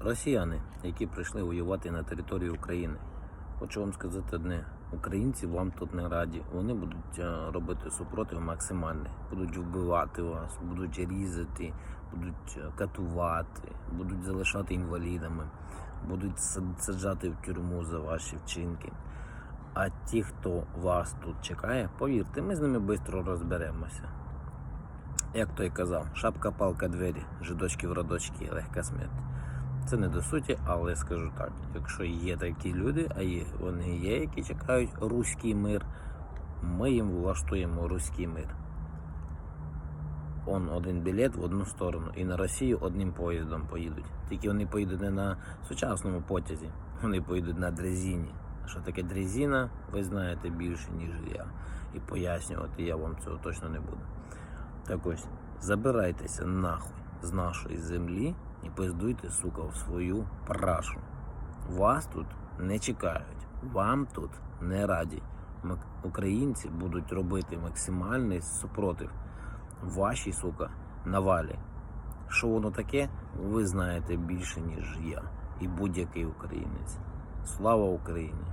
Росіяни, які прийшли воювати на території України. Хочу вам сказати одне: українці вам тут не раді. Вони будуть е, робити супротив максимальний, будуть вбивати вас, будуть різати, будуть е, катувати, будуть залишати інвалідами, будуть саджати в тюрму за ваші вчинки. А ті, хто вас тут чекає, повірте, ми з ними швидко розберемося. Як той казав, шапка, палка, двері, жидочки в родочки, легка смерть. Це не до суті, але скажу так: якщо є такі люди, а є, вони є, які чекають руський мир, ми їм влаштуємо руський мир. Он один білет в одну сторону, і на Росію одним поїздом поїдуть. Тільки вони поїдуть не на сучасному потязі, вони поїдуть на дрезині. Що таке дрезина, ви знаєте більше, ніж я. І пояснювати я вам цього точно не буду. Так ось, забирайтеся нахуй з нашої землі і пиздуйте, сука, в свою прашу. Вас тут не чекають, вам тут не раді. Українці будуть робити максимальний супротив вашій, сука, навалі. Що воно таке, ви знаєте більше, ніж я і будь-який українець. Слава Україні!